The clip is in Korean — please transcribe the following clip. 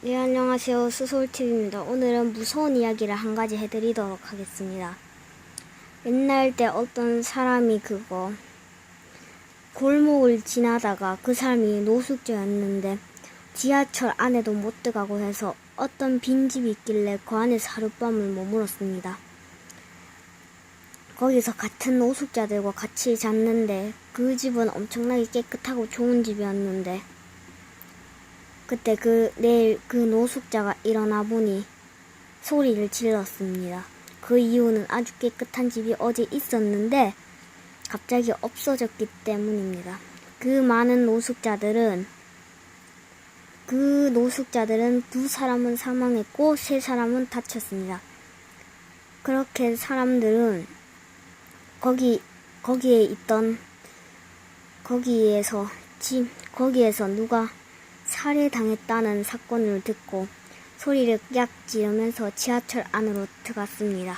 네, 안녕하세요. 수솔TV입니다. 오늘은 무서운 이야기를 한 가지 해드리도록 하겠습니다. 옛날 때 어떤 사람이 그거, 골목을 지나다가 그 사람이 노숙자였는데, 지하철 안에도 못 들어가고 해서 어떤 빈집이 있길래 그 안에서 하룻밤을 머물었습니다. 거기서 같은 노숙자들과 같이 잤는데, 그 집은 엄청나게 깨끗하고 좋은 집이었는데, 그때 그 내일 그 노숙자가 일어나 보니 소리를 질렀습니다. 그 이유는 아주 깨끗한 집이 어제 있었는데 갑자기 없어졌기 때문입니다. 그 많은 노숙자들은 그 노숙자들은 두 사람은 사망했고 세 사람은 다쳤습니다. 그렇게 사람들은 거기 거기에 있던 거기에서 지 거기에서 누가 살해당했다는 사건을 듣고 소리를 약 지르면서 지하철 안으로 들어갔습니다.